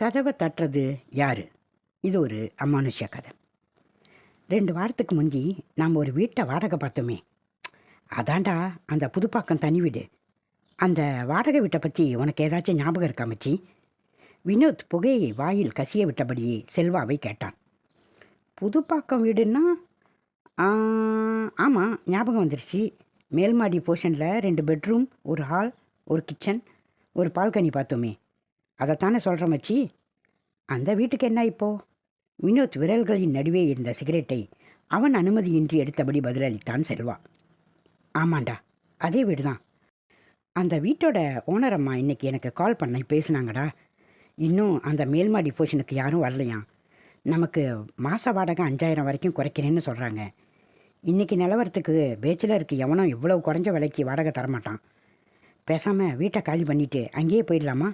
கதவை தட்டுறது யார்? இது ஒரு அமானுஷ்ய கதை. ரெண்டு வாரத்துக்கு முந்தி நாம் ஒரு வீட்டை வாடகை பார்த்தோமே. அதாண்டா அந்த புதுப்பாக்கம் தனி வீடு. அந்த வாடகை வீட்டை பற்றி உனக்கு ஏதாச்சும் ஞாபகம் இருக்கா மச்சி? வினோத் புகையை வாயில் கசிய விட்டபடியே செல்வாவை கேட்டான். புதுப்பாக்கம் வீடுன்னா? ஆமாம் ஞாபகம் வந்துருச்சு. மேல்மாடி போர்ஷனில் ரெண்டு பெட்ரூம் ஒரு ஹால் ஒரு கிச்சன் ஒரு பால்கனி பார்த்தோமே. அதைத்தானே சொல்கிற மச்சி. அந்த வீட்டுக்கு என்ன இப்போ? வினோத் விரல்களின் நடுவே இருந்த சிகரெட்டை அவன் அனுமதியின்றி எடுத்தபடி பதிலளித்தான் செல்வா. ஆமாண்டா அதே வீடு தான் அந்த வீட்டோட ஓனர் அம்மா இன்னைக்கு எனக்கு கால் பண்ணி பேசுனாங்கடா. இன்னும் அந்த மேல்மாடி போர்ஷனுக்கு யாரும் வரலையாம் நமக்கு மாத வாடகை அஞ்சாயிரம் வரைக்கும் குறைக்கிறேன்னு சொல்கிறாங்க இன்றைக்கி நிலவரத்துக்கு பேச்சுலருக்கு எவனும் இவ்வளோ குறைஞ்ச விலைக்கு வாடகை தரமாட்டான். பேசாமல் வீட்டை காலி பண்ணிவிட்டு அங்கேயே போயிடலாமா?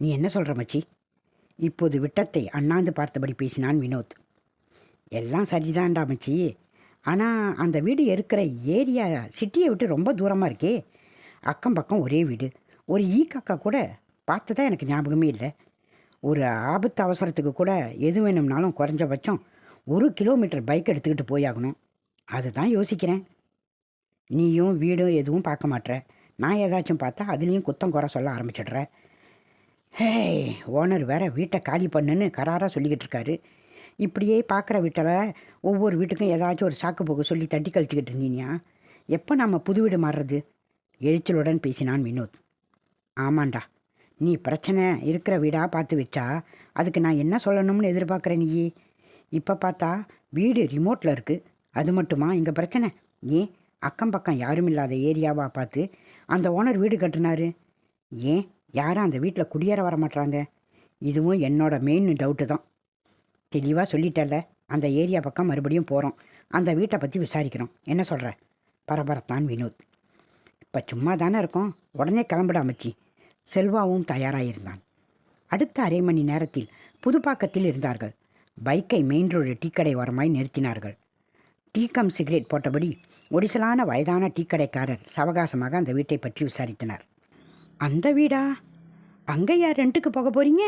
நீ என்ன சொல்கிற மச்சி? இப்போது விட்டத்தை அண்ணாந்து பார்த்தபடி பேசினான் வினோத். எல்லாம் சரிதான்டா மச்சி. ஆனால் அந்த வீடு இருக்கிற ஏரியா சிட்டியை விட்டு ரொம்ப தூரமாக இருக்கே. அக்கம் பக்கம் ஒரே வீடு. ஒரு ஈ காக்கா கூட பார்த்ததா எனக்கு ஞாபகமே இல்லை. ஒரு ஆபத்து அவசரத்துக்கு கூட எது வேணும்னாலும் குறைஞ்சபட்சம் ஒரு கிலோமீட்டர் பைக் எடுத்துக்கிட்டு போயாகணும். அதுதான் யோசிக்கிறேன். நீயும் வீடும் எதுவும் பார்க்க மாட்ற. நான் ஏதாச்சும் பார்த்தா அதுலேயும் குத்தம் குறை சொல்ல ஆரம்பிச்சிடுற. ஹே ஓனர் வேற வீட்டை காலி பண்ணுன்னு கராராக சொல்லிக்கிட்டு இருக்காரு. இப்படியே பார்க்குற வீட்டில் ஒவ்வொரு வீட்டுக்கும் ஏதாச்சும் ஒரு சாக்கு போக்கு சொல்லி தட்டி கழிச்சிக்கிட்டு இருந்தீங்கன்னா எப்போ நம்ம புது வீடு மாறுறது? எரிச்சலுடன் பேசினான் வினோத். ஆமாண்டா நீ பிரச்சனை இருக்கிற வீடாக பார்த்து வச்சா அதுக்கு நான் என்ன சொல்லணும்னு எதிர்பார்க்குறேன் நீ இப்போ பார்த்தா வீடு ரிமோட்டில் இருக்குது அது மட்டுமா இங்கே பிரச்சனை? ஏன் அக்கம் பக்கம் யாரும் இல்லாத ஏரியாவாக பார்த்து அந்த ஓனர் வீடு கட்டினாரு? ஏன் யாரும் அந்த வீட்டில் குடியேற வர மாட்டாங்க இதுவும் என்னோட மெயின் டவுட்டு தான். தெளிவாக சொல்லிட்டல அந்த ஏரியா பக்கம் மறுபடியும் போகிறோம் அந்த வீட்டை பற்றி விசாரிக்கிறோம். என்ன சொல்கிற பரபரத்தான் வினோத். இப்போ சும்மா தானே இருக்கோம். உடனே கிளம்பிட அமைச்சி. செல்வாவும் தயாராகிருந்தான் அடுத்த அரை மணி நேரத்தில் புதுப்பாக்கத்தில் இருந்தார்கள். பைக்கை மெயின் ரோடு டீ கடை ஓரமாய் நிறுத்தினார்கள். கம் சிகரெட் போட்டபடி ஒடிசலான வயதான டீ கடைக்காரர் சவகாசமாக அந்த வீட்டை பற்றி விசாரித்தனர். அந்த வீடா? அங்கே யார் ரெண்டுக்கு போக போகிறீங்க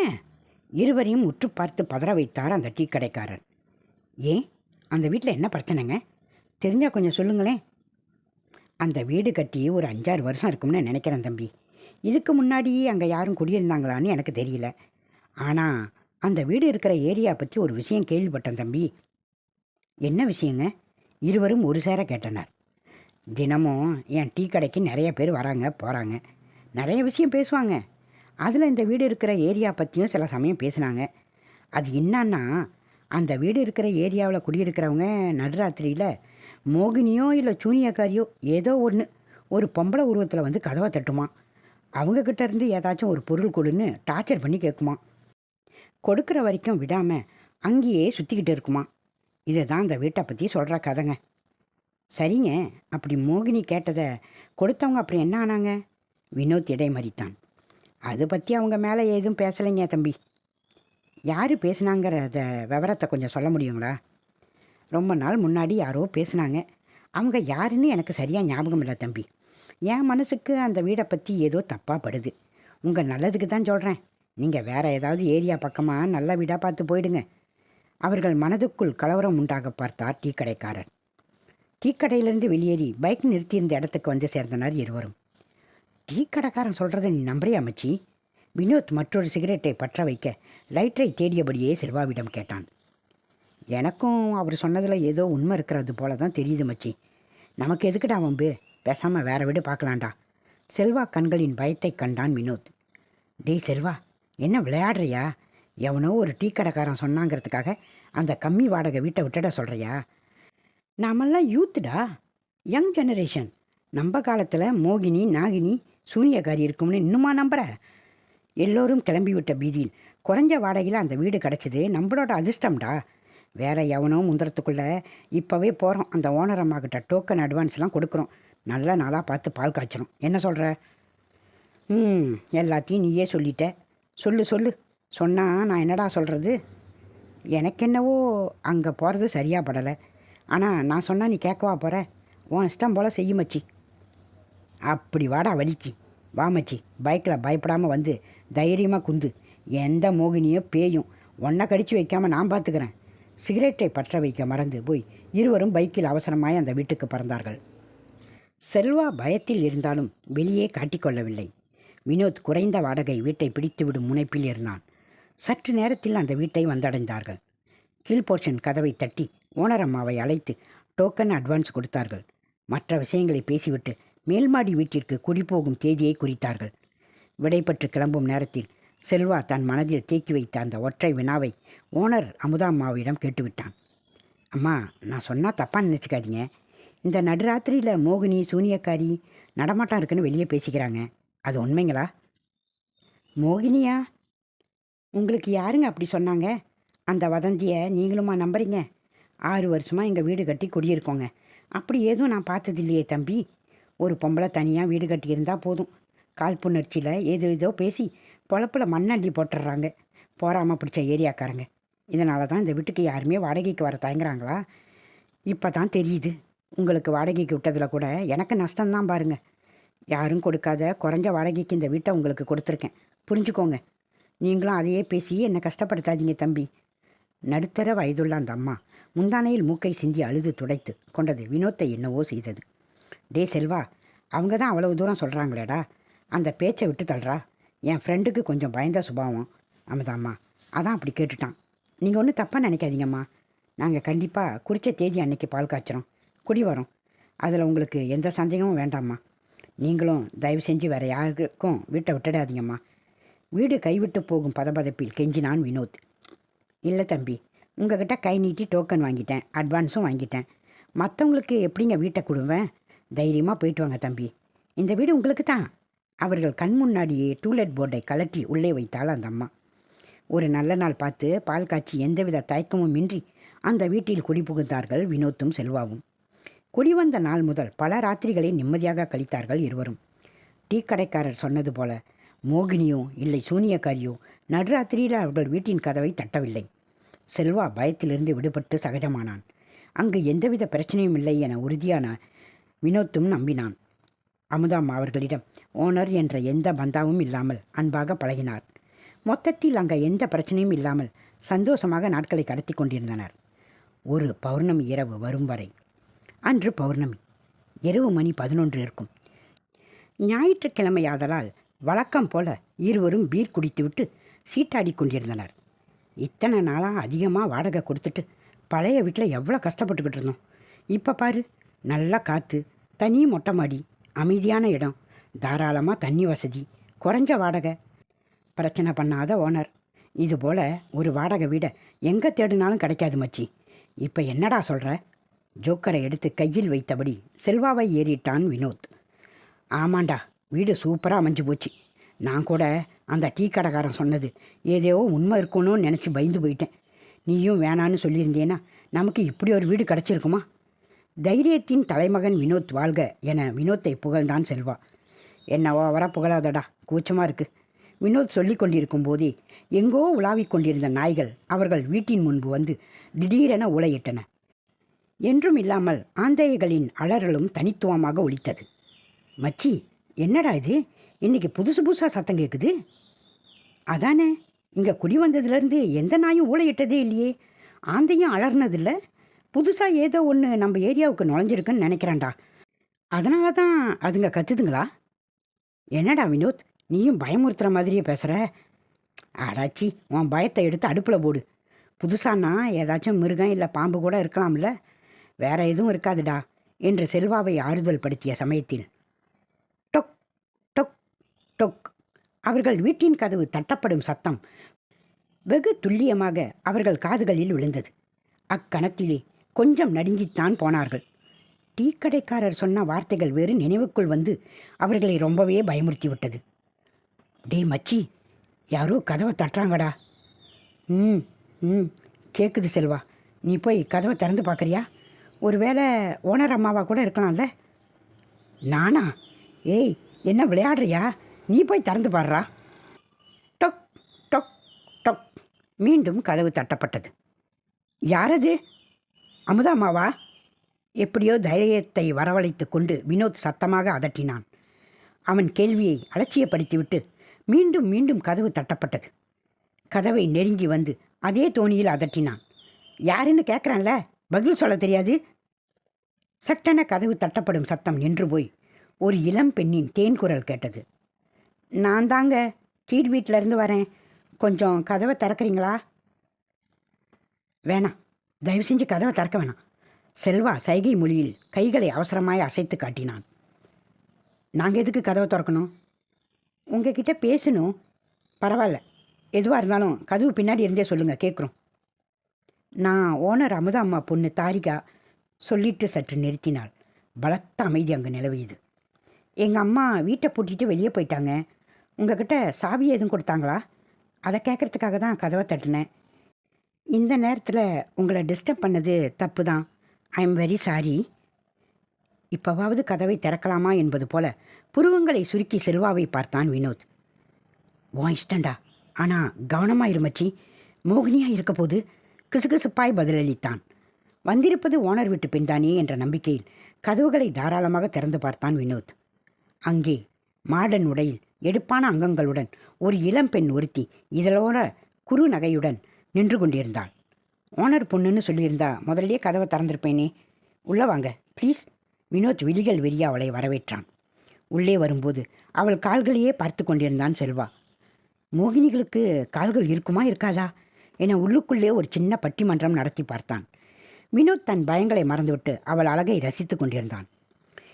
இருவரையும் உற்று பார்த்து பதற வைத்தார் அந்த டீ கடைக்காரர். ஏன்? அந்த வீட்டில் என்ன பிரச்சனைங்க? தெரிஞ்சால் கொஞ்சம் சொல்லுங்களேன். அந்த வீடு கட்டி ஒரு அஞ்சாறு வருஷம் இருக்கும்னு நினைக்கிறேன் தம்பி. இதுக்கு முன்னாடி அங்கே யாரும் குடியிருந்தாங்களான்னு எனக்கு தெரியல. ஆனால் அந்த வீடு இருக்கிற ஏரியா பற்றி ஒரு விஷயம் கேள்விப்பட்டேன் தம்பி. என்ன விஷயங்க? இருவரும் ஒரு சேர கேட்டனர். தினமும் என் டீ கடைக்கு நிறைய பேர் வராங்க போகிறாங்க நிறைய விஷயம் பேசுவாங்க. அதில் இந்த வீடு இருக்கிற ஏரியா பற்றியும் சில சமயம் பேசுனாங்க. அது என்னன்னா அந்த வீடு இருக்கிற ஏரியாவில் குடியிருக்கிறவங்க நடுராத்திரியில் மோகினியோ இல்லை சூனியக்காரியோ ஏதோ ஒன்று ஒரு பொம்பளை உருவத்தில் வந்து கதவை தட்டுமா? அவங்கக்கிட்ட இருந்து ஏதாச்சும் ஒரு பொருள் கொடுன்னு டார்ச்சர் பண்ணி கேட்குமா? கொடுக்குற வரைக்கும் விடாமல் அங்கேயே சுற்றிக்கிட்டு இருக்குமா? இதை தான் அந்த வீட்டை பற்றி சொல்கிற கதைங்க. சரிங்க அப்படி மோகினி கேட்டதை கொடுத்தவங்க அப்படி என்ன ஆனாங்க? வினோத் இடைமறித்தான். அதை பற்றி அவங்க மேலே ஏதும் பேசலைங்க தம்பி. யார் பேசுனாங்கிறத விவரத்தை கொஞ்சம் சொல்ல முடியுங்களா? ரொம்ப நாள் முன்னாடி யாரோ பேசுனாங்க. அவங்க யாருன்னு எனக்கு சரியாக ஞாபகம் இல்லை தம்பி. என் மனசுக்கு அந்த வீடை பற்றி ஏதோ தப்பாக படுது. உங்கள் நல்லதுக்கு தான் சொல்கிறேன் நீங்கள் வேறு ஏதாவது ஏரியா பக்கமாக நல்ல வீடாக பார்த்து போயிடுங்க. அவர்கள் மனதுக்குள் கலவரம் உண்டாக பார்த்தார் டீ கடைக்காரர் டீ கடையிலிருந்து வெளியேறி பைக் நிறுத்தியிருந்த இடத்துக்கு வந்து சேர்ந்தனர் இருவரும். டீ கடைக்காரன் சொல்கிறத நீ நம்புறியா மச்சி? வினோத் மற்றொரு சிகரெட்டை பற்ற வைக்க லைட்டரை தேடியபடியே செல்வாவிடம் கேட்டான். எனக்கும் அவர் சொன்னதில் ஏதோ உண்மை இருக்கிறது போல தான் தெரியுது மச்சி. நமக்கு எதுக்குடா வம்பு? பேசாமல் வேற வீடு பார்க்கலாம்டா. செல்வா கண்களின் பயத்தை கண்டான் வினோத். டேய் செல்வா என்ன விளையாடுறியா? எவனோ ஒரு டீ கடைக்காரன் சொன்னாங்கிறதுக்காக அந்த கம்மி வாடகை வீட்டை விட்டுட சொல்கிறியா நாமெல்லாம் யூத்துடா யங் ஜெனரேஷன். நம்ம காலத்தில் மோகினி நாகினி சூரியகாரி இருக்கும்னு இன்னுமா நம்புற? எல்லோரும் கிளம்பி விட்ட பீதியில் குறைஞ்ச வாடகையில் அந்த வீடு கிடச்சிது நம்மளோட அதிர்ஷ்டம்டா. வேற எவனோ முந்திரத்துக்குள்ளே இப்போவே போகிறோம் அந்த ஓனர் அம்மாக்கிட்ட டோக்கன் அட்வான்ஸ்லாம் கொடுக்குறோம். நல்ல நாளாக பார்த்து பால் காய்ச்சணும் என்ன சொல்கிற ம் எல்லாத்தையும் நீயே சொல்லிட்ட. சொல்லு சொல்லு. சொன்னால் நான் என்னடா சொல்கிறது எனக்கு என்னவோ அங்கே போகிறது சரியாக படலை. ஆனால் நான் சொன்னால் நீ கேட்கவா போகிற உன் இஷ்டம் போல் செய்யுமச்சி அப்படி வாடா வலிக்கு. வாமச்சி பைக்கில் பயப்படாமல் வந்து தைரியமாக குந்து. எந்த மோகினியோ பேயும். ஒன்றை கடிச்சு வைக்காமல் நான் பார்த்துக்கிறேன் சிகரெட்டை பற்ற வைக்க மறந்து போய் இருவரும் பைக்கில் அவசரமாய் அந்த வீட்டுக்கு பறந்தார்கள். செல்வா பயத்தில் இருந்தாலும் வெளியே காட்டிக்கொள்ளவில்லை வினோத் குறைந்த வாடகை வீட்டை பிடித்துவிடும் முனைப்பில் இருந்தான். சற்று நேரத்தில் அந்த வீட்டை வந்தடைந்தார்கள். கீழ்போர்ஷன் கதவை தட்டி ஓனர் அம்மாவை அழைத்து டோக்கன் அட்வான்ஸ் கொடுத்தார்கள். மற்ற விஷயங்களை பேசிவிட்டு மேல்மாடி வீட்டிற்கு குடிபோகும் தேதியை குறித்தார்கள். விடைபெற்று கிளம்பும் நேரத்தில் செல்வா தன் மனதில் தேக்கி வைத்த அந்த ஒற்றை வினாவை ஓனர் அமுதாம்மாவிடம் கேட்டுவிட்டான். அம்மா நான் சொன்னால் தப்பாக நினச்சிக்காதீங்க. இந்த நடுராத்திரியில் மோகினி சூனியக்காரி நடமாட்டம் இருக்குன்னு வெளியே பேசிக்கிறாங்க. அது உண்மைங்களா? மோகினியா? உங்களுக்கு யாருங்க அப்படி சொன்னாங்க? அந்த வதந்தியை நீங்களுமா நம்புறீங்க? ஆறு வருஷமாக எங்கள் வீடு கட்டி குடியிருக்கோங்க. அப்படி எதுவும் நான் பார்த்ததில்லையே தம்பி. ஒரு பொம்பளை தனியாக வீடு கட்டியிருந்தா போதும். காழ்ப்புணர்ச்சியில் ஏதோ ஏதோ பேசி பொழப்புல மண்ணள்ளி போட்டுடுறாங்க போராமல் பிடிச்ச ஏரியாக்காரங்க. இதனால தான் இந்த வீட்டுக்கு யாருமே வாடகைக்கு வர தயங்குறாங்களா இப்போ தான் தெரியுது. உங்களுக்கு வாடகைக்கு விட்டதில் கூட எனக்கு நஷ்டம்தான் பாருங்க. யாரும் கொடுக்காத குறைஞ்ச வாடகைக்கு இந்த வீட்டை உங்களுக்கு கொடுத்துருக்கேன். புரிஞ்சுக்கோங்க. நீங்களும் அதையே பேசி என்னை கஷ்டப்படுத்தாதீங்க தம்பி. நடுத்தர வயதுள்ள அந்த அம்மா முந்தானையில் மூக்கை சிந்தி அழுது துடைத்து கொண்டது வினோத்தை என்னவோ செய்தது. டே செல்வா அவங்க தான் அவ்வளவு தூரம் சொல்கிறாங்களேடா அந்த பேச்சை விட்டு தள்ளுறா. என் ஃப்ரெண்டுக்கு கொஞ்சம் பயந்த சுபாவம். அமுதாம்மா அதான் அப்படி கேட்டுட்டான். நீங்கள் ஒன்றும் தப்பாக நினைக்காதீங்கம்மா. நாங்கள் கண்டிப்பாக குறித்த தேதி அன்னைக்கு பால் காய்ச்சிறோம் குடி வரோம். அதில் உங்களுக்கு எந்த சந்தேகமும் வேண்டாம்மா. நீங்களும் தயவு செஞ்சு வேறு யாருக்கும் வீட்டை விட்டுடாதீங்கம்மா. வீடு கைவிட்டு போகும் பதபதப்பில் கெஞ்சினான் வினோத். இல்லை தம்பி உங்ககிட்ட கை நீட்டி டோக்கன் வாங்கிட்டேன் அட்வான்ஸும் வாங்கிட்டேன். மற்றவங்களுக்கு எப்படிங்க வீட்டை கொடுவேன்? தைரியமாக போயிட்டு வாங்க தம்பி. இந்த வீடு உங்களுக்கு தான். அவர்கள் கண் முன்னாடியே டூலெட் போர்டை கலட்டி உள்ளே வைத்தாள் அந்த அம்மா. ஒரு நல்ல நாள் பார்த்து பால் காய்ச்சி எந்தவித தயக்கமும் இன்றி அந்த வீட்டில் குடிபுகுந்தார்கள் வினோத்தும் செல்வாவும். குடிவந்த நாள் முதல் பல ராத்திரிகளை நிம்மதியாக கழித்தார்கள் இருவரும். டீ கடைக்காரர் சொன்னது போல மோகினியோ இல்லை சூனியக்காரியோ நடுராத்திரியில் அவர்கள் வீட்டின் கதவை தட்டவில்லை. செல்வா பயத்திலிருந்து விடுபட்டு சகஜமானான். அங்கு எந்தவித பிரச்சனையும் இல்லை என உறுதியான வினோத்தும் நம்பினான். அமுதாம்மா அவர்களிடம் ஓனர் என்ற எந்த பந்தாவும் இல்லாமல் அன்பாக பழகினார். மொத்தத்தில் அங்கே எந்த பிரச்சனையும் இல்லாமல் சந்தோஷமாக நாட்களை கடத்தி கொண்டிருந்தனர். ஒரு பௌர்ணமி இரவு வரும் வரை அன்று பௌர்ணமி இரவு மணி பதினொன்று இருக்கும். ஞாயிற்றுக்கிழமையாதலால் வழக்கம் போல இருவரும் பீர் குடித்துவிட்டு சீட்டாடி கொண்டிருந்தனர். இத்தனை நாளாக அதிகமாக வாடகை கொடுத்துட்டு பழைய வீட்டில் எவ்வளோ கஷ்டப்பட்டுக்கிட்டு இருந்தோம். இப்போ பாரு நல்லா காற்று தனி மொட்டை மாடி அமைதியான இடம் தாராளமாக தண்ணி வசதி குறைஞ்ச வாடகை. பிரச்சனை பண்ணாத ஓனர். இது போல் ஒரு வாடகை வீடை எங்கே தேடினாலும் கிடைக்காது மச்சி. இப்போ என்னடா சொல்கிற ஜோக்கரை எடுத்து கையில் வைத்தபடி செல்வாவை ஏறிட்டான் வினோத். ஆமாண்டா வீடு சூப்பராக அமைஞ்சு போச்சு. நான் கூட அந்த டீ கடைக்காரன் சொன்னது ஏதோ உண்மை இருக்கணும்னு நினச்சி பயந்து போயிட்டேன். நீயும் வேணான்னு சொல்லியிருந்தேன்னா நமக்கு இப்படி ஒரு வீடு கிடச்சிருக்குமா? தைரியத்தின் தலைமகன் வினோத் வாழ்க என வினோத்தை புகழ்ந்தான் செல்வா. என்னவோ வர புகழாதடா கூச்சமாக இருக்கு. வினோத் சொல்லிக் கொண்டிருக்கும் போதே எங்கோ உலாவிக் கொண்டிருந்த நாய்கள் அவர்கள் வீட்டின் முன்பு வந்து திடீரென உலையிட்டன. என்றும் இல்லாமல் ஆந்தைகளின் அலறலும் தனித்துவமாக ஒலித்தது. மச்சி என்னடா இது? இன்னைக்கு புதுசு புதுசாக சத்தம் கேட்குது அதானே இங்கே குடி வந்ததுலேருந்து எந்த நாயும் ஊழையிட்டதே இல்லையே. ஆந்தையும் அலர்னதில்லை புதுசாக ஏதோ ஒன்று நம்ம ஏரியாவுக்கு நுழைஞ்சிருக்குன்னு நினைக்கிறேன்டா. அதனால தான் அதுங்க கத்துதுங்களா? என்னடா வினோத் நீயும் பயமுறுத்துகிற மாதிரியே பேசுகிற அடாச்சி உன் பயத்தை எடுத்து அடுப்பில் போடு. புதுசானா ஏதாச்சும் மிருகம் இல்லை பாம்பு கூட இருக்கலாம்ல? வேற எதுவும் இருக்காதுடா என்று செல்வாவை ஆறுதல் படுத்திய சமயத்தில். டொக் டொக் டொக். அவர்கள் வீட்டின் கதவு தட்டப்படும் சத்தம் வெகு துல்லியமாக அவர்கள் காதுகளில் விழுந்தது. அக்கணத்திலே கொஞ்சம் நடுங்கித்தான் போனார்கள். டீ கடைக்காரர் சொன்ன வார்த்தைகள் வேறு நினைவுக்குள் வந்து அவர்களை ரொம்பவே பயமுறுத்தி விட்டது. டேய் மச்சி யாரோ கதவை தட்டுறாங்கடா. ம் ம் கேட்குது செல்வா. நீ போய் கதவை திறந்து பார்க்குறியா ஒருவேளை ஓனர் அம்மாவா கூட இருக்கலாம்ல? நானா? ஏய் என்ன விளையாடுறியா? நீ போய் திறந்து பாடுறா டொக் டொக் டொக். மீண்டும் கதவு தட்டப்பட்டது. யாரது அமுதாமாவா? எப்படியோ தைரியத்தை வரவழைத்து கொண்டு வினோத் சத்தமாக அதட்டினான். அவன் கேள்வியை அலட்சியப்படுத்திவிட்டு மீண்டும் மீண்டும் கதவு தட்டப்பட்டது. கதவை நெருங்கி வந்து அதே தோணியில் அதட்டினான். யாருன்னு கேட்குறான்ல பதில் சொல்ல தெரியாது? சட்டென கதவு தட்டப்படும் சத்தம் நின்று போய் ஒரு இளம் பெண்ணின் தேன் குரல் கேட்டது. நான் தாங்க கீழ் வீட்டில் இருந்து வரேன். கொஞ்சம் கதவை திறக்கிறீங்களா? வேணாம். தயவு செஞ்சு கதவை திறக்க வேணாம். செல்வா சைகை மொழியில் கைகளை அவசரமாய் அசைத்து காட்டினான். நாங்கள் எதுக்கு கதவை திறக்கணும்? உங்ககிட்ட பேசணும். பரவாயில்ல. எதுவாக இருந்தாலும் கதவு பின்னாடி இருந்தே சொல்லுங்கள் கேட்குறோம் நான் ஓனர் அமுதா அம்மா பொண்ணு தாரிகா சொல்லிட்டு சற்று நிறுத்தினாள். பலத்த அமைதி அங்கே நிலவியது. எங்கள் அம்மா வீட்டை பூட்டிட்டு வெளியே போயிட்டாங்க. உங்ககிட்ட சாவி எதுவும் கொடுத்தாங்களா? அதை கேட்குறதுக்காக தான் கதவை தட்டினேன். இந்த நேரத்தில் உங்களை டிஸ்டர்ப் பண்ணது தப்பு தான் ஐ எம் வெரி சாரி இப்போவாவது கதவை திறக்கலாமா என்பது போல புருவங்களை சுருக்கி செல்வாவை பார்த்தான் வினோத். உன் இஷ்டண்டா ஆனால் கவனமாக இருமச்சி மோகினியாக இருக்க போது கிசுகிசுப்பாய் பதிலளித்தான். வந்திருப்பது ஓனர் வீட்டு பின்தானே என்ற நம்பிக்கையில் கதவுகளை தாராளமாக திறந்து பார்த்தான் வினோத். அங்கே மாடன் உடையில் எடுப்பான அங்கங்களுடன் ஒரு இளம் பெண் ஒருத்தி இதழோட குறு நகையுடன் நின்று கொண்டிருந்தாள். ஓனர் பொண்ணுன்னு சொல்லியிருந்தா முதல்லயே கதவை திறந்திருப்பேனே. உள்ளே வாங்க ப்ளீஸ். வினோத் விழிகள் வெறிய அவளை வரவேற்றான். உள்ளே வரும்போது அவள் கால்களையே பார்த்து கொண்டிருந்தான் செல்வா. மோகினிகளுக்கு கால்கள் இருக்குமா இருக்காதா? என உள்ளுக்குள்ளே ஒரு சின்ன பட்டிமன்றம் நடத்தி பார்த்தான். வினோத் தன் பயங்களை மறந்துவிட்டு அவள் அழகை ரசித்து கொண்டிருந்தான்.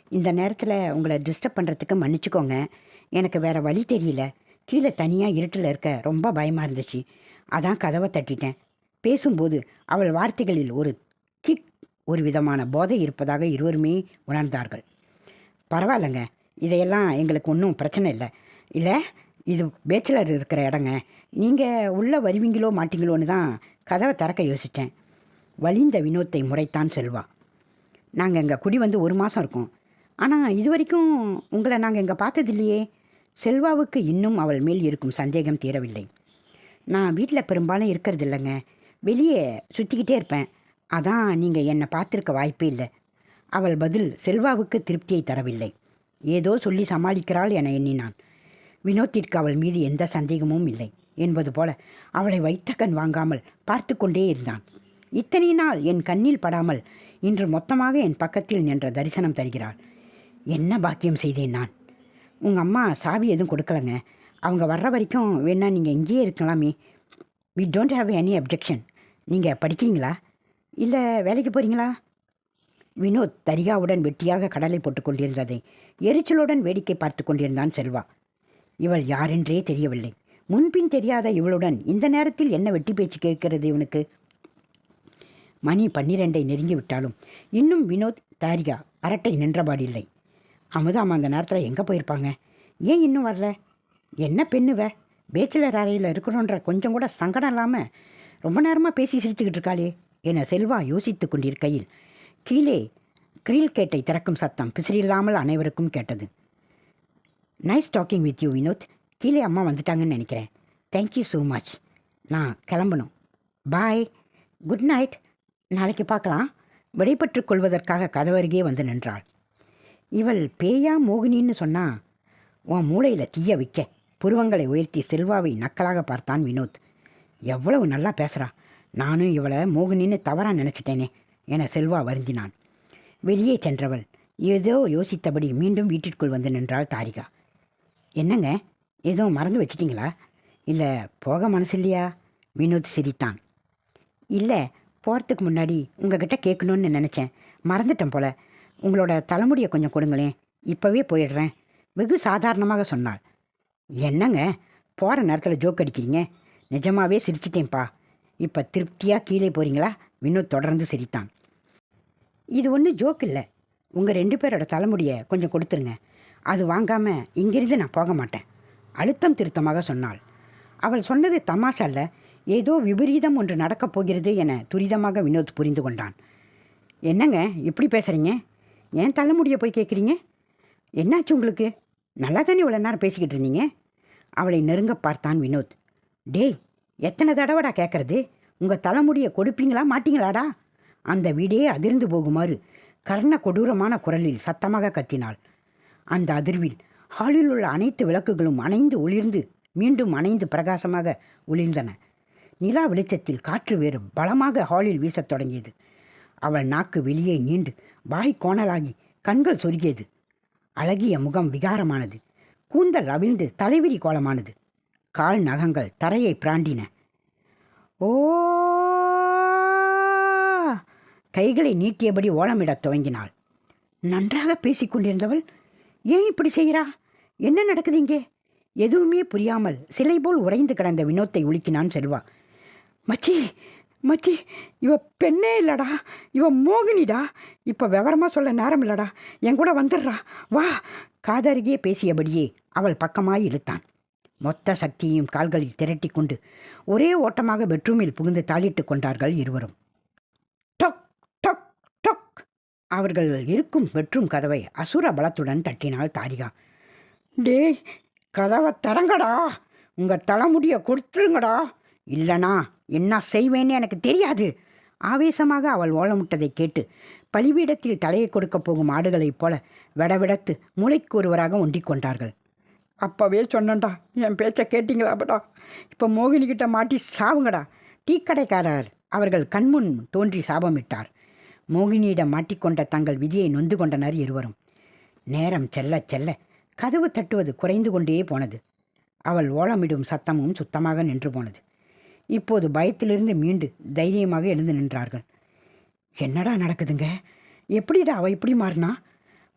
இந்த நேரத்தில் உங்களை டிஸ்டர்ப் பண்ணுறதுக்கு மன்னிச்சுக்கோங்க. எனக்கு வேற வழி தெரியல. கீழே தனியாக இருட்டில் இருக்க ரொம்ப பயமாக இருந்துச்சு. அதான் கதவை தட்டிட்டேன். பேசும்போது அவள் வார்த்தைகளில் ஒரு கிக் ஒரு விதமான போதை இருப்பதாக இருவருமே உணர்ந்தார்கள். பரவாயில்லைங்க இதையெல்லாம் எங்களுக்கு ஒன்றும் பிரச்சனை இல்லை. இல்லை இது பேச்சுலர் இருக்கிற இடங்க. நீங்கள் உள்ளே வருவீங்களோ மாட்டீங்களோன்னு தான் கதவை திறக்க யோசித்தேன் வலிந்த வினோத்தை முறைத்தான் செல்வா. நாங்கள் எங்கள் குடி வந்து ஒரு மாதம் இருக்கோம். ஆனால் இது வரைக்கும் உங்களை நாங்கள் இங்கே பார்த்ததில்லையே. செல்வாவுக்கு இன்னும் அவள் மேல் இருக்கும் சந்தேகம் தீரவில்லை. நான் வீட்டில் பெரும்பாலும் இருக்கிறது இல்லைங்க. வெளியே சுற்றிக்கிட்டே இருப்பேன். அதான் நீங்கள் என்னை பார்த்துருக்க வாய்ப்பே இல்லை. அவள் பதில் செல்வாவுக்கு திருப்தியை தரவில்லை. ஏதோ சொல்லி சமாளிக்கிறாள் என எண்ணினான். வினோத்திற்கு அவள் மீது எந்த சந்தேகமும் இல்லை என்பது போல அவளை வைத்த கண் வாங்காமல் பார்த்து கொண்டே இருந்தான். இத்தனை நாள் என் கண்ணில் படாமல் இன்று மொத்தமாக என் பக்கத்தில் நின்ற தரிசனம் தருகிறாள். என்ன பாக்கியம் செய்தேன் நான்? உங்கள் அம்மா சாவி எதுவும் கொடுக்கலங்க. அவங்க வர்ற வரைக்கும் வேணா நீங்கள் இங்கேயே இருக்கலாமே. We don't have any objection நீங்கள் படிக்கிறீங்களா? இல்லை வேலைக்கு போகிறீங்களா வினோத் தரிகாவுடன் வெட்டியாக கடலை போட்டுக் கொண்டிருந்ததை எரிச்சலுடன் வேடிக்கை பார்த்து கொண்டிருந்தான் செல்வா. இவள் யாரென்றே தெரியவில்லை. முன்பின் தெரியாத இவளுடன் இந்த நேரத்தில் என்ன வெட்டி பேச்சு கேட்கிறது இவனுக்கு? மணி பன்னிரெண்டை நெருங்கி விட்டாலும் இன்னும் வினோத் தாரிகா அரட்டை நின்றபாடில்லை. அமுதாம் அந்த நேரத்தில் எங்கே போயிருப்பாங்க? ஏன் இன்னும் வரல? என்ன பெண்ணுவ? பேச்சிலர் அறையில் இருக்கணுன்ற கொஞ்சம் கூட சங்கடம் இல்லாமல் ரொம்ப நேரமாக பேசி சிரிச்சுக்கிட்டு இருக்காளே என செல்வா யோசித்து கொண்டிருக்கையில். கீழே கிரீல் கேட்டை திறக்கும் சத்தம் பிசிறில்லாமல் அனைவருக்கும் கேட்டது. Nice talking with you Vinod கீழே அம்மா வந்துட்டாங்கன்னு நினைக்கிறேன். தேங்க்யூ ஸோ மச் நான் கிளம்பணும். பாய் குட் நைட் நாளைக்கு பார்க்கலாம். விடைபெற்று கொள்வதற்காக கதவருகே வந்து நின்றாள். இவள் பேயா மோகினின்னு சொன்னால் உன் மூளையில் தீய வைக்க. புருவங்களை உயர்த்தி செல்வாவை நக்கலாக பார்த்தான் வினோத். எவ்வளவு நல்லா பேசுகிறா நானும் இவளை மோகினின்னு தவறாக நினச்சிட்டேனே என செல்வா வருந்தினான். வெளியே சென்றவள். ஏதோ யோசித்தபடி மீண்டும் வீட்டிற்குள் வந்து நின்றாள் தாரிகா. என்னங்க? ஏதோ மறந்து வச்சிட்டிங்களா? இல்லை போக மனசு இல்லையா வினோத் சிரித்தான். இல்லை போகிறதுக்கு முன்னாடி உங்ககிட்ட கேட்கணுன்னு நினச்சேன். மறந்துட்டேன் போல. உங்களோட தலைமுடியை கொஞ்சம் கொடுங்களேன். இப்போவே போயிடுறேன். வெகு சாதாரணமாக சொன்னாள். என்னங்க? போகிற நேரத்தில் ஜோக் அடிக்கிறீங்க. நிஜமாவே சிரிச்சிட்டேன்ப்பா. இப்போ திருப்தியாக கீழே போகிறீங்களா வினோத் தொடர்ந்து சிரித்தான். இது ஒன்றும் ஜோக் இல்லை. உங்கள் ரெண்டு பேரோட தலைமுடியை கொஞ்சம் கொடுத்துருங்க. அது வாங்காமல் இங்கிருந்து நான் போக மாட்டேன். அழுத்தம் திருத்தமாக சொன்னாள். அவள் சொன்னது தமாஷா ஏதோ விபரீதம் ஒன்று நடக்கப் போகிறது என துரிதமாக வினோத் புரிந்து கொண்டான். என்னங்க? இப்படி பேசுகிறீங்க ஏன் தலைமுடியை போய் கேட்குறீங்க என்னாச்சு உங்களுக்கு? நல்லா தானே இவ்வளோ நேரம் பேசிக்கிட்டு இருந்தீங்க? அவளை நெருங்க பார்த்தான் வினோத். டேய் எத்தனை தடவைடா கேட்குறது உங்கள் தலைமுடியை கொடுப்பீங்களா மாட்டீங்களாடா? அந்த வீடே அதிர்ந்து போகுமாறு கர்ண கொடூரமான குரலில் சத்தமாக கத்தினாள். அந்த அதிர்வில் ஹாலில் உள்ள அனைத்து விளக்குகளும் அணைந்து ஒளிர்ந்து மீண்டும் அணைந்து பிரகாசமாக ஒளிர்ந்தன. நிலா வெளிச்சத்தில் காற்று வேறு பலமாக ஹாலில் வீசத் தொடங்கியது. அவள் நாக்கு வெளியே நீண்டு வாய் கோணலாகி கண்கள் சொருகியது. அழகிய முகம் விகாரமானது. கூந்தல் அவிழ்ந்து தலைவிரி கோலமானது. கால் நகங்கள் தரையை பிராண்டின. ஓ கைகளை நீட்டியபடி ஓலமிடத் துவங்கினாள். நன்றாக பேசிக் கொண்டிருந்தவள் ஏன் இப்படி செய்கிறா? என்ன நடக்குது இங்கே? எதுவுமே புரியாமல் சிலை போல் உறைந்து கிடந்த வினோத்தை உலுக்கினான் செல்வா. மச்சி மச்சி இவ பெண்ணே இல்லடா. இவ மோகினிடா. இப்போ விவரமாக சொல்ல நேரம் இல்லடா. என் கூட வந்துடுறா. வா. காதருகே பேசியபடியே அவள் பக்கமாய் இழுத்தான். மொத்த சக்தியையும் கால்களில் திரட்டி கொண்டு ஒரே ஓட்டமாக பெட்ரூமில் புகுந்து தாளிட்டு கொண்டார்கள் இருவரும். டொக் டொக் டொக். அவர்கள் இருக்கும் பெட்ரூம் கதவை அசுர பலத்துடன் தட்டினாள் தாரிகா. டேய் கதவை தரங்கடா உங்கள் தலைமுடியை கொடுத்துருங்கடா. இல்லனா என்ன செய்வேன்னு எனக்கு தெரியாது. ஆவேசமாக அவள் ஓலமுட்டதை கேட்டு பலிபீடத்தில் தலையை கொடுக்கப் போகும் ஆடுகளைப் போல விடவிடத்து மூளைக்கு ஒருவராக ஒண்டிக் கொண்டார்கள். அப்போவே சொன்னண்டா என் பேச்சை கேட்டிங்களாப்படா. இப்போ மோகினிக்கிட்ட மாட்டி சாவுங்கடா. டீ கடைக்காரர் அவர்கள் கண்முன் தோன்றி சாபமிட்டார். மோகினியிடம் மாட்டிக்கொண்ட தங்கள் விதியை நொந்து கொண்டனர் இருவரும். நேரம் செல்ல செல்ல கதவு தட்டுவது குறைந்து கொண்டே போனது. அவள் ஓலமிடும் சத்தமும் சுத்தமாக நின்று போனது. இப்போது பயத்திலிருந்து மீண்டு தைரியமாக எழுந்து நின்றார்கள். என்னடா நடக்குதுங்க? எப்படிடா அவள் இப்படி மாறினா?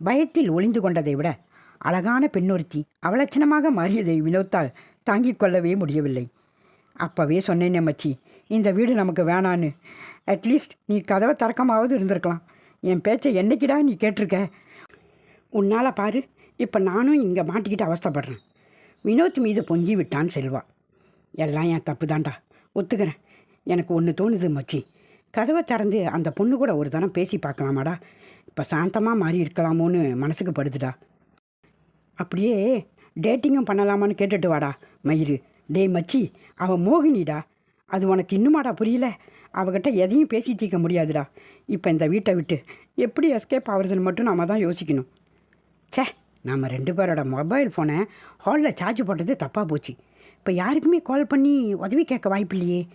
பயத்தில் ஒளிந்து கொண்டதை விட அழகான பெண்ணொருத்தி அவலட்சணமாக மாறியதை வினோத்தால் தாங்கிக் கொள்ளவே முடியவில்லை. அப்போவே சொன்னேனே மச்சி இந்த வீடு நமக்கு வேணான்னு. அட்லீஸ்ட் நீ கதவை திறக்கமாவது இருந்திருக்கலாம். என் பேச்சை என்னைக்கிடா நீ கேட்டிருக்க? உன்னால் பாரு இப்போ நானும் இங்கே மாட்டிக்கிட்டு அவஸ்தைப்படுறேன். வினோத் மீது பொங்கி விட்டான் செல்வா. எல்லாம் என் தப்பு தாண்டா ஒத்துக்கிறேன். எனக்கு ஒன்று தோணுது மச்சி. கதவை திறந்து அந்த பொண்ணு கூட ஒரு தரம் பேசி பார்க்கலாமாடா? இப்போ சாந்தமாக மாறி இருக்கலாமோன்னு மனசுக்கு படுதுடா. அப்படியே டேட்டிங்கும் பண்ணலாமான்னு கேட்டுட்டு வாடா மயிறு. டேய் மச்சி அவன் மோகினிடா. அது உனக்கு இன்னுமாடா புரியல? அவகிட்ட எதையும் பேசி தீர்க்க முடியாதுடா. இப்போ இந்த வீட்டை விட்டு எப்படி எஸ்கேப் ஆகுறதுன்னு மட்டும் நாம தான் யோசிக்கணும். ச்சே நாம் ரெண்டு பேரோட மொபைல் ஃபோனை ஹாலில் சார்ஜ் போட்டது தப்பாக போச்சு. இப்போ யாருக்குமே கால் பண்ணி உதவி கேட்க வாய்ப்பு இல்லையே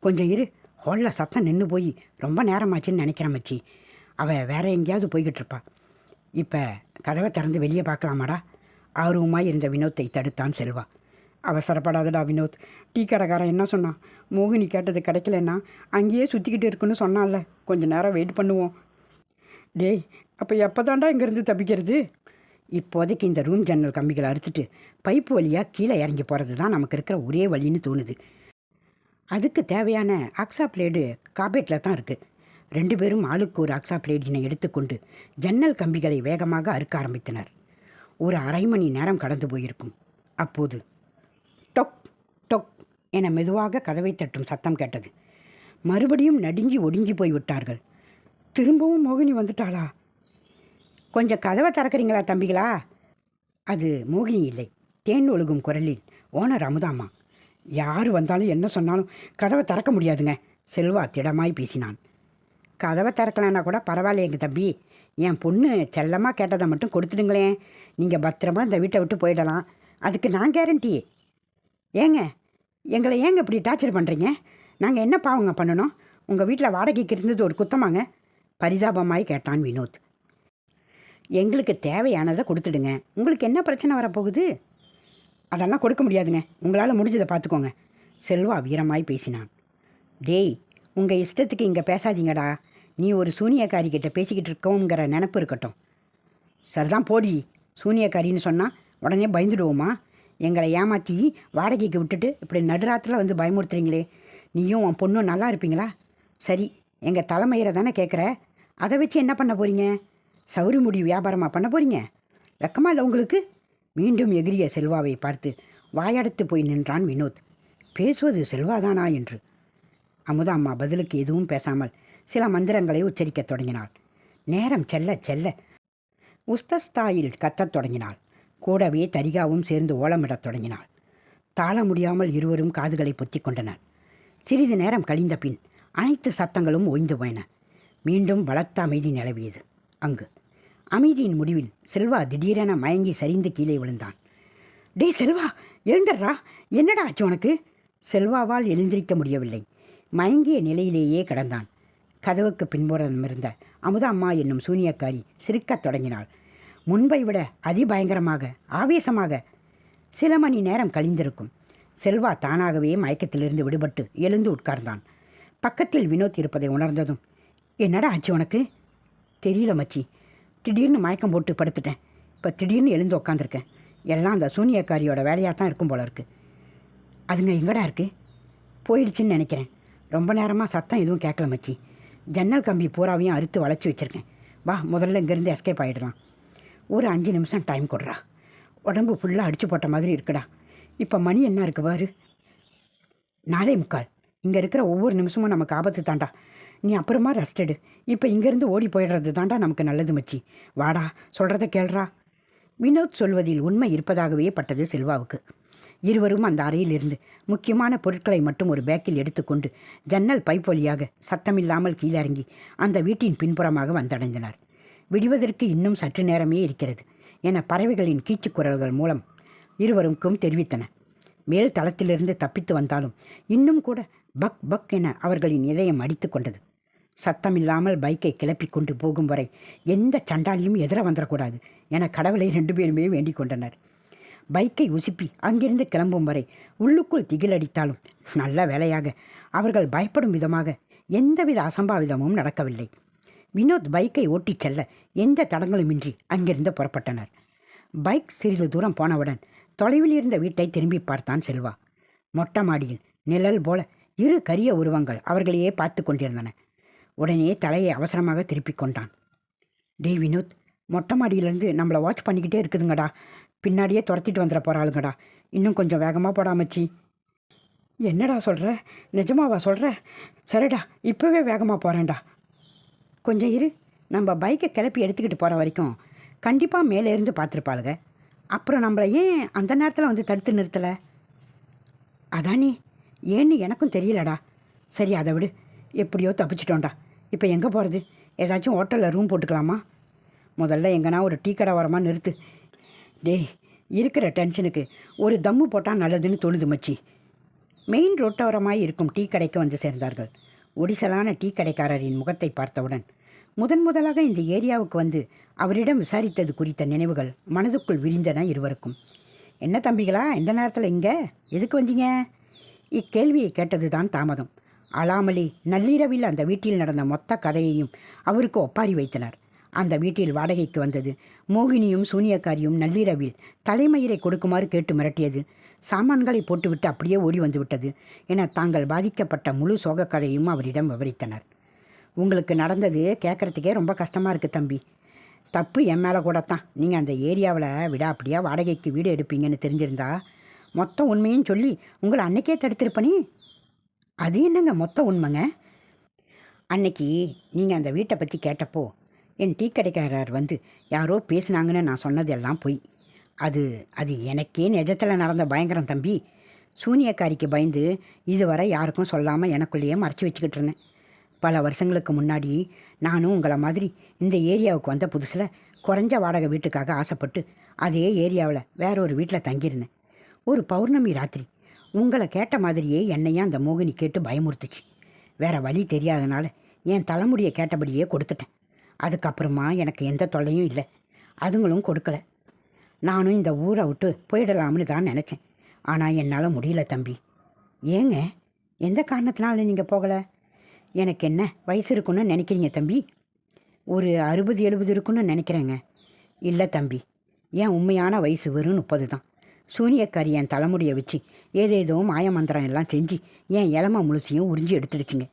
கொஞ்சம் இரு. ஹாலில் சத்தம் நின்று போய் ரொம்ப நேரமாச்சுன்னு நினைக்கிறேன் மச்சி. அவள் வேற எங்கேயாவது போய்கிட்டு இருப்பா. இப்போ கதவை திறந்து வெளியே பார்க்கலாமாடா? ஆர்வமாக இருந்த வினோத்தை தடுத்தான் செல்வா. அவசரப்படாதடா வினோத். டீ கடைக்காரன் என்ன சொன்னான் மோகினி கேட்டது கிடைக்கலன்னா அங்கேயே சுற்றிக்கிட்டு இருக்குன்னு சொன்னான்ல. கொஞ்சம் நேரம் வெயிட் பண்ணுவோம். டேய் அப்போ எப்போ தாண்டா இங்கேருந்து தப்பிக்கிறது? இப்போதைக்கு இந்த ரூம் ஜன்னல் கம்பிகளை அறுத்துட்டு பைப்பு வழியாக கீழே இறங்கி போகிறது தான் நமக்கு இருக்கிற ஒரே வழின்னு தோணுது. அதுக்கு தேவையான ஆக்ஸா பிளேடு காபேட்டில் தான் இருக்குது ரெண்டு பேரும் ஆளுக்கு ஒரு ஆக்ஸா பிளேடினை எடுத்துக்கொண்டு ஜன்னல் கம்பிகளை வேகமாக அறுக்க ஆரம்பித்தனர். ஒரு அரை மணி நேரம் கடந்து போயிருக்கும். அப்போது டொக் டொக் என மெதுவாக கதவை தட்டும் சத்தம் கேட்டது. மறுபடியும் நடுங்கி ஒடுங்கி போய் விட்டார்கள் திரும்பவும் மோகினி வந்துட்டாளா? கொஞ்சம் கதவை திறக்கிறீங்களா தம்பிகளா? அது மோகினி இல்லை. தேன் ஒழுகும் குரலில். ஓனர் அமுதாம்மா யார் வந்தாலும் என்ன சொன்னாலும் கதவை திறக்க முடியாதுங்க. செல்வா திடமாய் பேசினான். கதவை திறக்கலன்னா கூட பரவாயில்லையங்க தம்பி. என் பொண்ணு செல்லமாக கேட்டதை மட்டும் கொடுத்துடுங்களேன். நீங்கள் பத்திரமா இந்த வீட்டை விட்டு போயிடலாம். அதுக்கு நான் கேரண்டி ஏங்க எங்களை ஏங்க இப்படி டார்ச்சர் பண்ணுறீங்க நாங்கள் என்ன பாவங்க பண்ணணும்? உங்கள் வீட்டில் வாடகைக்கு இருந்தது ஒரு குத்தமாங்க. பரிதாபமாய் கேட்டான் வினோத். எங்களுக்கு தேவையானதை கொடுத்துடுங்க. உங்களுக்கு என்ன பிரச்சனை வரப்போகுது? அதெல்லாம் கொடுக்க முடியாதுங்க. உங்களால் முடிஞ்சதை பார்த்துக்கோங்க. செல்வா வீரமாய் பேசினான். டேய் உங்கள் இஷ்டத்துக்கு இங்கே பேசாதீங்கடா. நீ ஒரு சூனியக்காரிக்கிட்ட பேசிக்கிட்டு இருக்கோங்கிற நினப்பு இருக்கட்டும். சரிதான் போடி. சூனியக்காரின்னு சொன்னால் உடனே பயந்துடுவோமா? எங்களை ஏமாற்றி வாடகைக்கு விட்டுட்டு இப்படி நடுராத்தில் வந்து பயமுறுத்துறீங்களே. நீயும் உன் பொண்ணும் நல்லா இருப்பீங்களா? சரி எங்கள் தலைமையில தானே கேட்குற அதை வச்சு என்ன பண்ண போகிறீங்க சௌரி முடி வியாபாரமாக பண்ண போகிறீங்க வெக்கமா இல்லை உங்களுக்கு? மீண்டும் எகிரிய செல்வாவை பார்த்து வாயடைத்து போய் நின்றான் வினோத். பேசுவது செல்வாதானா என்று. அமுதா அம்மா பதிலுக்கு எதுவும் பேசாமல் சில மந்திரங்களை உச்சரிக்கத் தொடங்கினாள். நேரம் செல்ல செல்ல உஸ்தஸ்தாயில் கத்தத் தொடங்கினாள். கூடவே தரிகாவும் சேர்ந்து ஓலமிடத் தொடங்கினாள். தாள முடியாமல் இருவரும் காதுகளை பொத்தி கொண்டனர். சிறிது நேரம் கழிந்த பின் அனைத்து சத்தங்களும் ஓய்ந்து போயின. மீண்டும் பலத்த அமைதி நிலவியது. அங்கு அமைதியின் முடிவில் செல்வா திடீரென மயங்கி சரிந்து கீழே விழுந்தான். டேய் செல்வா எழுந்துடுறா என்னடா ஆச்சு உனக்கு? செல்வாவால் எழுந்திருக்க முடியவில்லை. மயங்கிய நிலையிலேயே கிடந்தான். கதவுக்கு பின்புறமிருந்த அமுதா அம்மா என்னும் சூனியக்காரி சிரிக்கத் தொடங்கினாள். முன்பை விட அதிபயங்கரமாக ஆவேசமாக. சில மணி நேரம் கழிந்திருக்கும் செல்வா தானாகவே மயக்கத்திலிருந்து விடுபட்டு எழுந்து உட்கார்ந்தான். பக்கத்தில் வினோத் இருப்பதை உணர்ந்ததும் என்னடா ஆச்சு உனக்கு? தெரியல மச்சி. திடீர்னு மயக்கம் போட்டு படுத்துட்டேன். இப்போ திடீர்னு எழுந்து உக்காந்துருக்கேன். எல்லாம் அந்த சூனியக்காரியோட வேலையாக தான் இருக்கும் போல இருக்குது அதுங்க எங்கடா இருக்குது போயிடுச்சுன்னு நினைக்கிறேன். ரொம்ப நேரமாக சத்தம் எதுவும் கேட்கல மச்சி. ஜன்னல் கம்பி பூராவையும் அறுத்து வளைச்சி வச்சுருக்கேன். வா முதல்ல இங்கேருந்து எஸ்கேப் ஆகிடலாம் ஒரு அஞ்சு நிமிஷம் டைம் கொடுறா. உடம்பு ஃபுல்லாக அடிச்சு போட்ட மாதிரி இருக்குடா. இப்போ மணி என்ன இருக்கு பாரு? நாளை முக்கால். இங்கே இருக்கிற ஒவ்வொரு நிமிஷமும் நமக்கு ஆபத்து தாண்டா. நீ அப்புறமா ரெஸ்ட் எடு. இப்போ இங்கேருந்து ஓடி போயிடுறது தாண்டா நமக்கு நல்லது மச்சி. வாடா சொல்கிறத கேள்றா. வினோத் சொல்வதில் உண்மை இருப்பதாகவே பட்டது செல்வாவுக்கு. இருவரும் அந்த அறையிலிருந்து முக்கியமான பொருட்களை மட்டும் ஒரு பேக்கில் எடுத்துக்கொண்டு ஜன்னல் பைப் வழியாக சத்தமில்லாமல் கீழறங்கி அந்த வீட்டின் பின்புறமாக வந்தடைந்தனர். விடுவதற்கு இன்னும் சற்று நேரமே இருக்கிறது என பறவைகளின் கீச்சு குரல்கள் மூலம் இருவருக்கும் தெரிவித்தன. மேல் தளத்திலிருந்து தப்பித்து வந்தாலும் இன்னும் கூட பக் பக் என அவர்களின் இதயம் அடித்து கொண்டது. சத்தமில்லாமல் பைக்கை கிளப்பி கொண்டு போகும் வரை எந்த சண்டாலியும் எதிர வந்துடக்கூடாது என கடவுளை ரெண்டு பேருமே வேண்டிக் கொண்டனர். பைக்கை உசுப்பி அங்கிருந்து கிளம்பும் வரை உள்ளுக்குள் திகிலடித்தாலும் நல்ல வேலையாக அவர்கள் பயப்படும் விதமாக எந்தவித அசம்பாவிதமும் நடக்கவில்லை. வினோத் பைக்கை ஓட்டிச் செல்ல எந்த தடங்களுமின்றி அங்கிருந்து புறப்பட்டனர். பைக் சிறிது தூரம் போனவுடன் தொலைவில் இருந்த வீட்டை திரும்பி பார்த்தான் செல்வா. மொட்டை மாடியில் நிழல் போல இரு கரிய உருவங்கள் அவர்களையே பார்த்து கொண்டிருந்தன. உடனே தலையை அவசரமாக திருப்பிக் கொண்டான். டேய் வினோத் மொட்டை மாடியிலேருந்து நம்மளை வாட்ச் பண்ணிக்கிட்டே இருக்குதுங்கடா. பின்னாடியே துரத்திட்டு வந்துட போகிறாளுங்கடா இன்னும் கொஞ்சம் வேகமாக போடாமச்சி என்னடா சொல்கிற நிஜமாவா சொல்கிற சரிடா இப்போவே வேகமாக போகிறேன்டா கொஞ்சம் இரு. நம்ம பைக்கை கிளப்பி எடுத்துக்கிட்டு போகிற வரைக்கும் கண்டிப்பாக மேலே இருந்து பார்த்துருப்பாளுங்க. அப்புறம் நம்மளை ஏன் அந்த நேரத்தில் வந்து தடுத்து நிறுத்தலை? அதானே ஏன்னு எனக்கும் தெரியலடா. சரி அதை விடு. எப்படியோ தப்பிச்சிட்டோம்டா. இப்போ எங்கே போகிறது? ஏதாச்சும் ஹோட்டலில் ரூம் போட்டுக்கலாமா? முதல்ல எங்கன்னா ஒரு டீ கடை வரமா நிறுத்து. டேய் இருக்கிற டென்ஷனுக்கு ஒரு தம்மு போட்டால் நல்லதுன்னு தோணுது மச்சி. மெயின் ரோட்டோரமாய் இருக்கும் டீ கடைக்கு வந்து சேர்ந்தார்கள். ஒடிசலான டீ கடைக்காரரின் முகத்தை பார்த்தவுடன் முதன் முதலாக இந்த ஏரியாவுக்கு வந்து அவரிடம் விசாரித்தது குறித்த நினைவுகள் மனதுக்குள் விரிந்தன இருவருக்கும். என்ன தம்பிகளா இந்த நேரத்தில் இங்கே? எதுக்கு வந்தீங்க? இக்கேள்வியை கேட்டதுதான் தாமதம். அழாமலே நள்ளிரவில் அந்த வீட்டில் நடந்த மொத்த கதையையும் அவருக்கு ஒப்பாரி வைத்தனர். அந்த வீட்டில் வாடகைக்கு வந்தது மோகினியும் சூனியக்காரியும் நள்ளிரவில் தலைமயிரை கொடுக்குமாறு கேட்டு மிரட்டியது. சாமான்களை போட்டுவிட்டு அப்படியே ஓடி வந்துவிட்டது என தாங்கள் பாதிக்கப்பட்ட முழு சோக கதையும் அவரிடம் விவரித்தனர். உங்களுக்கு நடந்தது கேட்குறதுக்கே ரொம்ப கஷ்டமாக இருக்குது தம்பி. தப்பு என் மேலே கூட தான் நீங்கள் அந்த ஏரியாவில் விடாப்படியாக வாடகைக்கு வீடு எடுப்பீங்கன்னு தெரிஞ்சிருந்தா மொத்த உண்மையும் சொல்லி உங்களை அன்னைக்கே தடுத்திருப்பனே. அது என்னங்க மொத்த உண்மைங்க? அன்னைக்கு நீங்கள் அந்த வீட்டை பற்றி கேட்டப்போ என் டீ கடைக்காரர் வந்து யாரோ பேசுனாங்கன்னு நான் சொன்னதெல்லாம் பொய். அது அது எனக்கே நிஜத்தில் நடந்த பயங்கரம் தம்பி. சூனியக்காரிக்கு பயந்து இதுவரை யாருக்கும் சொல்லாமல் எனக்குள்ளேயே மறைச்சி வச்சுக்கிட்டு இருந்தேன். பல வருஷங்களுக்கு முன்னாடி நானும் உங்களை மாதிரி இந்த ஏரியாவுக்கு வந்த புதுசில் குறைஞ்ச வாடகை வீட்டுக்காக ஆசைப்பட்டு அதே ஏரியாவில் வேற ஒரு வீட்டில் தங்கியிருந்தேன். ஒரு பௌர்ணமி ராத்திரி உங்களை கேட்ட மாதிரியே என்னையும் அந்த மோகினி கேட்டு பயமுறுத்துச்சு. வேற வழி தெரியாதனால என் தலைமுடியை கேட்டபடியே கொடுத்துட்டேன். அதுக்கப்புறமா எனக்கு எந்த தொல்லையும் இல்லை. அதுங்களும் கொடுக்கல. நானும் இந்த ஊரை விட்டு போயிடலாம்னு தான் நினச்சேன். ஆனால் என்னால் முடியல தம்பி. ஏங்க? எந்த காரணத்தினால நீங்கள் போகலை? எனக்கு என்ன வயசு இருக்குன்னு நினைக்கிறீங்க தம்பி? ஒரு அறுபது எழுபது இருக்குன்னு நினைக்கிறேங்க. இல்லை தம்பி. ஏன் உண்மையான வயசு வெறும் முப்பது தான். சூனியக்காரி என் தலைமுடியை வச்சு ஏதேதோ மாயமந்திரம் எல்லாம் செஞ்சு என் இளம முழுசையும் உறிஞ்சி எடுத்துடுச்சிங்க.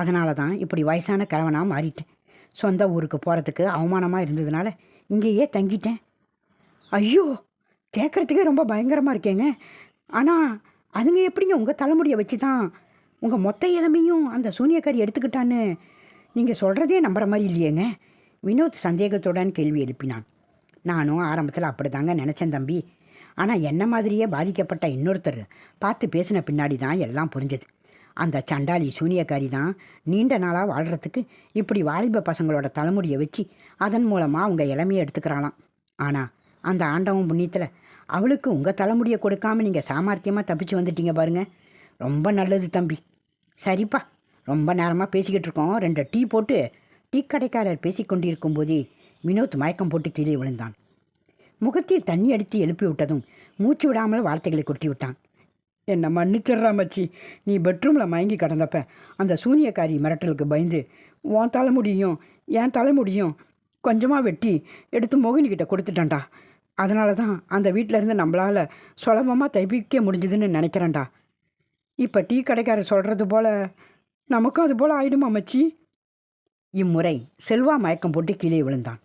அதனால தான் இப்படி வயசான கிழவனாக மாறிட்டேன். சொந்த ஊருக்கு போகிறதுக்கு அவமானமாக இருந்ததுனால இங்கேயே தங்கிட்டேன். ஐயோ கேட்குறதுக்கே ரொம்ப பயங்கரமாக இருக்கேங்க. ஆனால் அதுங்க எப்படிங்க உங்கள் தலைமுடியை வச்சு தான் உங்கள் மொத்த இளமையும் அந்த சூனியக்காரி எடுத்துக்கிட்டான்னு நீங்கள் சொல்கிறதே நம்புற மாதிரி இல்லையேங்க. வினோத் சந்தேகத்துடன் கேள்வி எழுப்பினான். நானும் ஆரம்பத்தில் அப்படி தாங்க நினச்சேன் தம்பி. ஆனால் என்ன மாதிரியே பாதிக்கப்பட்ட இன்னொருத்தர்? பார்த்து பேசின பின்னாடி தான் எல்லாம் புரிஞ்சது. அந்த சண்டாளி சூனியக்காரி தான் நீண்ட நாளாக வாழ்கிறதுக்கு இப்படி வாலிப பசங்களோட தலைமுடியை வச்சு அதன் மூலமாக அவங்க இளமையை எடுத்துக்கிறாளாம். ஆனால் அந்த ஆண்டவன் புண்ணியத்தில் அவளுக்கு உங்கள் தலைமுடியை கொடுக்காம நீங்கள் சாமர்த்தியமாக தப்பிச்சு வந்துட்டீங்க பாருங்க. ரொம்ப நல்லது தம்பி. சரிப்பா ரொம்ப நேரமாக பேசிக்கிட்டு இருக்கோம். ரெண்டு டீ போட்டு டீ கடைக்காரர் பேசிக்கொண்டிருக்கும் போதே வினோத் மயக்கம் போட்டு கீழே விழுந்தான். முகத்தில் தண்ணி அடித்து எழுப்பி விட்டதும் மூச்சு விடாமல் வார்த்தைகளை கொட்டி விட்டான். என்னை மன்னிச்சிட்றா மச்சி. நீ பெட்ரூமில் மயங்கி கிடந்தப்ப அந்த சூனியக்காரி மிரட்டலுக்கு பயந்து உன் தலைமுடியும் என் தலைமுடியும் கொஞ்சமாக வெட்டி எடுத்து மோகினிக்கிட்ட கொடுத்துட்டேன்டா. அதனால தான் அந்த வீட்டில் இருந்து நம்மளால் சுலபமாக தைப்பிக்க முடிஞ்சுதுன்னு நினைக்கிறேன்டா. இப்போ டீ கடைக்காரர் சொல்கிறது போல் நமக்கும் அது போல் ஆயிடுமா மச்சி? இம்முறை செல்வா மயக்கம் போட்டு கீழே விழுந்தான்.